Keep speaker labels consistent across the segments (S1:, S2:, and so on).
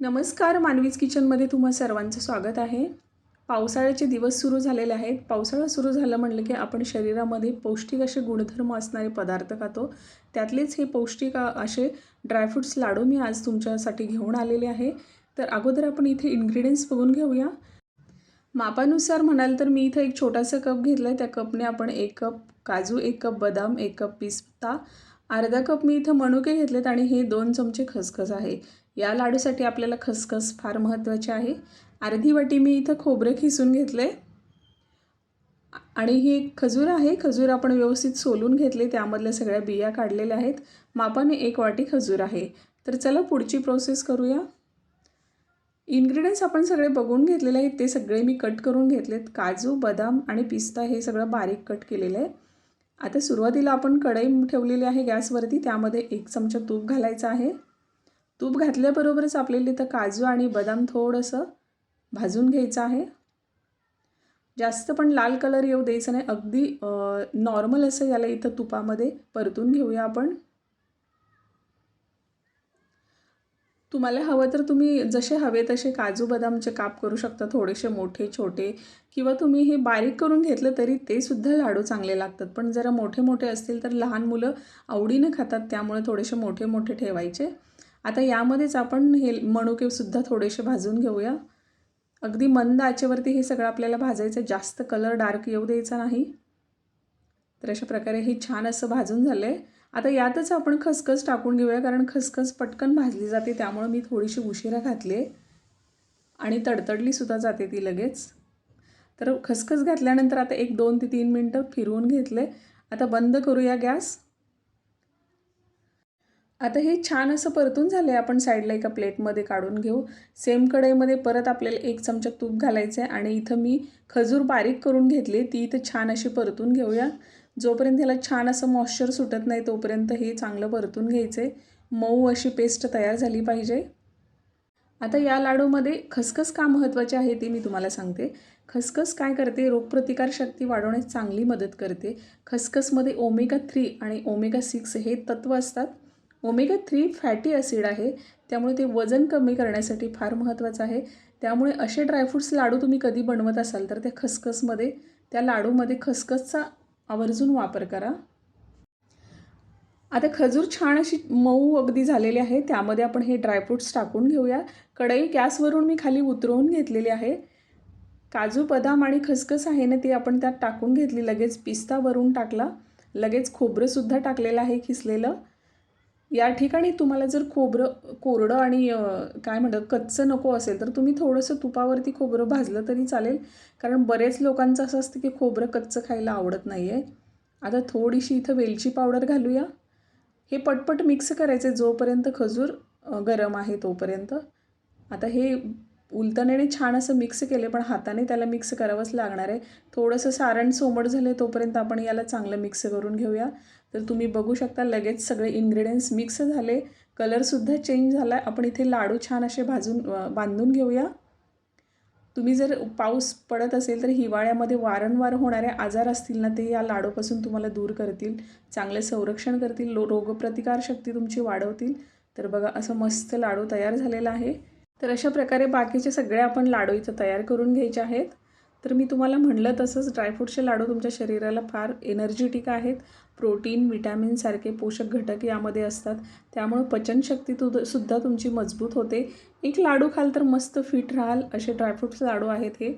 S1: नमस्कार मानवीज किचनमध्ये तुम्हा सर्वांचं स्वागत आहे. पावसाळ्याचे दिवस सुरू झालेले आहेत. पावसाळा सुरू झालं म्हटलं की आपण शरीरामध्ये पौष्टिक असे गुणधर्म असणारे पदार्थ खातो. त्यातलेच हे पौष्टिक असे ड्रायफ्रूट्स लाडू मी आज तुमच्यासाठी घेऊन आलेले आहे. तर अगोदर आपण इथे इन्ग्रेडियंट्स बघून घेऊया. मापानुसार म्हणाल तर मी इथं एक छोटासा कप घेतला आहे त्या कपने आपण एक कप काजू एक कप बदाम एक कप पिस्ता अर्धा कप मी इथं मनुके घेतलेत आणि हे दोन चमचे खसखस आहे. या लाडूसाठी आपल्याला खसखस फार महत्त्वाचे आहे. अर्धी वाटी मी इथं खोबरं खिसून घेतले आणि ही एक खजूर आहे. खजूर आपण व्यवस्थित सोलून घेतले. त्यामधल्या सगळ्या बिया काढलेल्या आहेत. मापाने एक वाटी खजूर आहे. तर चला पुढची प्रोसेस करूया. इन्ग्रेडियंट्स आपण सगळे बघून घेतलेले आहेत. ते सगळे मी कट करून घेतलेत. काजू बदाम आणि पिस्ता हे सगळं बारीक कट केलेलं आहे. आता सुरुवातीला आपण कढई ठेवलेली आहे गॅसवरती. त्यामध्ये एक चमचा तूप घालायचं आहे. तूप घातल्याबरोबरच आपल्याला इथं काजू आणि बदाम थोडंसं भाजून घ्यायचं आहे. जास्त पण लाल कलर येऊ द्यायचं नाही. अगदी नॉर्मल असं याला इथं तुपामध्ये परतून घेऊया आपण. तुम्हाला हवं तर तुम्ही जसे हवे तसे काजू बदामचे काप करू शकता. थोडेसे मोठे छोटे किंवा तुम्ही हे बारीक करून घेतलं तरी ते सुद्धा लाडू चांगले लागतात. पण जरा मोठे मोठे असतील तर लहान मुलं आवडीनं खातात. त्यामुळे थोडेसे मोठे मोठे ठेवायचे. आता यामध्येच आपण हे मणुकेसुद्धा थोडेसे भाजून घेऊया. अगदी मंद आचेवरती हे सगळं आपल्याला भाजायचं जास्त कलर डार्क येऊ द्यायचा नाही. तर अशा प्रकारे हे छान असं भाजून झालं आहे आता यातच आपण खसखस टाकून घेऊया कारण खसखस पटकन भाजली जाते त्यामुळं मी थोडीशी उशिरा घातली आहे आणि तडतडलीसुद्धा जाते ती लगेच. तर खसखस घातल्यानंतर आता एक दोन ते तीन मिनटं फिरवून घेतले. आता बंद करूया गॅस. आता हे छान असं परतून झालं आहे आपण साईडला एका प्लेटमध्ये काढून घेऊ. सेम कढईमध्ये परत आपल्याला एक चमचा तूप घालायचं आहे आणि इथं मी खजूर बारीक करून घेतली. ती इथं छान अशी परतून घेऊया. जोपर्यंत ह्याला छान असं मॉइश्चर सुटत नाही तोपर्यंत हे चांगलं परतून घ्यायचं आहे मऊ अशी पेस्ट तयार झाली पाहिजे. आता या लाडूमध्ये खसखस का महत्त्वाचे आहे ते मी तुम्हाला सांगते. खसखस काय करते? रोगप्रतिकारशक्ती वाढवण्यास चांगली मदत करते. खसखसमध्ये ओमेगा थ्री आणि ओमेगा सिक्स हे तत्त्व असतात. ओमेगा थ्री फॅटी ॲसिड आहे. त्यामुळे ते वजन कमी करण्यासाठी फार महत्त्वाचं आहे. त्यामुळे असे ड्रायफ्रूट्स लाडू तुम्ही कधी बनवत असाल तर त्या खसखसमध्ये त्या लाडूमध्ये खसखसचा आवर्जून वापर करा. आता खजूर छान अशी मऊ अगदी झालेली आहे. त्यामध्ये आपण हे ड्रायफ्रूट्स टाकून घेऊया. कढई गॅसवरून मी खाली उतरवून घेतलेली आहे. काजू बदाम आणि खसखस आहे ना ती आपण त्यात टाकून घेतली. लगेच पिस्ता वरून टाकला. लगेच खोबरंसुद्धा टाकलेलं आहे खिसलेलं. या ठिकाणी तुम्हाला जर खोबरं कोरडं आणि काय म्हणतात कच्चं नको असेल तर तुम्ही थोडंसं तुपावरती खोबरं भाजलं तरी चालेल. कारण बरेच लोकांचं असं असतं की खोबरं कच्चं खायला आवडत नाही आहे आता थोडीशी इथं वेलची पावडर घालूया. हे पटपट मिक्स करायचे जोपर्यंत खजूर गरम आहे तोपर्यंत. आता हे उलतण्याने छान असं मिक्स केले पण हाताने त्याला मिक्स करावंच लागणार आहे. थोडंसं सारण सोमट झाले तोपर्यंत आपण याला चांगलं मिक्स करून घेऊया. तर तुम्ही बघू शकता लगेच सगळे इन्ग्रेडियंट्स मिक्स झाले. कलरसुद्धा चेंज झाला आहे आपण इथे लाडू छान असे भाजून बांधून घेऊया. तुम्ही जर पाऊस पडत असेल तर हिवाळ्यामध्ये वारंवार होणारे आजार असतील ना ते या लाडूपासून तुम्हाला दूर करतील. चांगले संरक्षण करतील. लो रोगप्रतिकारशक्ती तुमची वाढवतील. तर बघा असं मस्त लाडू तयार झालेला आहे. तर अशा प्रकारे बाकीचे सगळे आपण लाडू इथं तयार करून घ्यायचे आहेत. तर मी तुम्हाला म्हणलं तसंच ड्रायफ्रूटचे लाडू तुमच्या शरीराला फार एनर्जेटिक आहेत. प्रोटीन विटॅमिनसारखे पोषक घटक यामध्ये असतात. त्यामुळं पचनशक्ती तु सुद्धा तुमची मजबूत होते. एक लाडू खाल तर मस्त फिट राहाल असे ड्रायफ्रूट्स लाडू आहेत हे.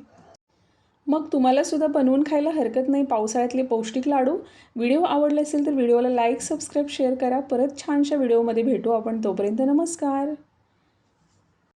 S1: मग तुम्हालासुद्धा बनवून खायला हरकत नाही पावसाळ्यातले पौष्टिक लाडू. व्हिडिओ आवडले असेल तर व्हिडिओला लाईक सबस्क्राईब शेअर करा. परत छानशा व्हिडिओमध्ये भेटू आपण. तोपर्यंत नमस्कार.